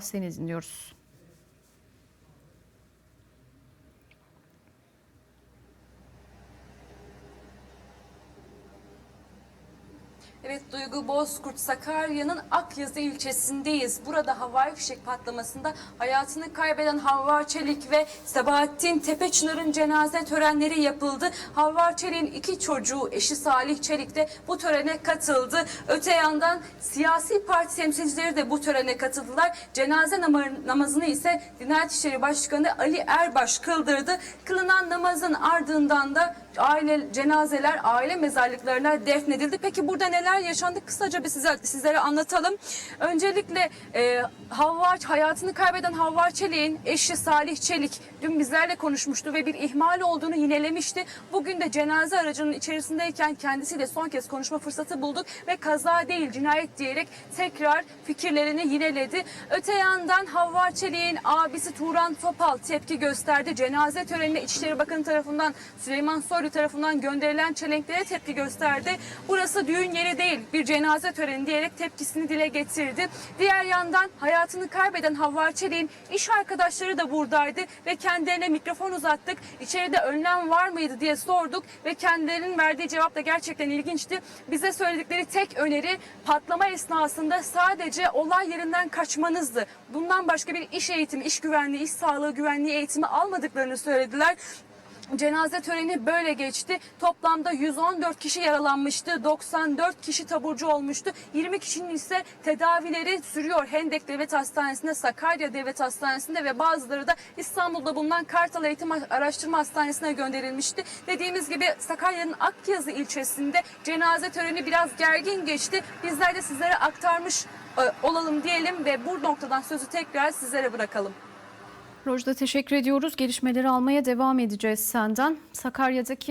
Seni dinliyoruz. Evet Duygu Bozkurt Sakarya'nın Akyazı ilçesindeyiz. Burada havai fişek patlamasında hayatını kaybeden Havva Çelik ve Sebahattin Tepečnar'ın cenaze törenleri yapıldı. Havva Çelik'in iki çocuğu eşi Salih Çelik de bu törene katıldı. Öte yandan siyasi parti temsilcileri de bu törene katıldılar. Cenaze nama- namazını ise Diyanet İşleri Başkanı Ali Erbaş kıldırdı. Kılınan namazın ardından da aile cenazeler aile mezarlıklarına defnedildi. Peki burada neler yaşandı? Kısaca bir size, sizlere anlatalım. Öncelikle e, Havva hayatını kaybeden Havva Çelik'in eşi Salih Çelik dün bizlerle konuşmuştu ve bir ihmal olduğunu yinelemişti. Bugün de cenaze aracının içerisindeyken kendisiyle son kez konuşma fırsatı bulduk ve kaza değil cinayet diyerek tekrar fikirlerini yineledi. Öte yandan Havva Çelik'in abisi Turan Topal tepki gösterdi. Cenaze törenine İçişleri Bakanı tarafından Süleyman Soylu tarafından gönderilen çelenklere tepki gösterdi. Burası düğün yeri değil bir cenaze töreni diyerek tepkisini dile getirdi. Diğer yandan hayatını kaybeden Havva Çelik'in iş arkadaşları da buradaydı ve kendilerine mikrofon uzattık. İçeride önlem var mıydı diye sorduk ve kendilerinin verdiği cevap da gerçekten ilginçti. Bize söyledikleri tek öneri patlama esnasında sadece olay yerinden kaçmanızdı. Bundan başka bir iş eğitimi, iş güvenliği, iş sağlığı güvenliği eğitimi almadıklarını söylediler. Cenaze töreni böyle geçti. Toplamda 114 kişi yaralanmıştı. 94 kişi taburcu olmuştu. 20 kişinin ise tedavileri sürüyor. Hendek Devlet Hastanesi'nde, Sakarya Devlet Hastanesi'nde ve bazıları da İstanbul'da bulunan Kartal Eğitim Araştırma Hastanesi'ne gönderilmişti. Dediğimiz gibi Sakarya'nın Akyazı ilçesinde cenaze töreni biraz gergin geçti. Bizler de sizlere aktarmış e, olalım diyelim ve bu noktadan sözü tekrar sizlere bırakalım. Rojda teşekkür ediyoruz. Gelişmeleri almaya devam edeceğiz senden. Sakarya'daki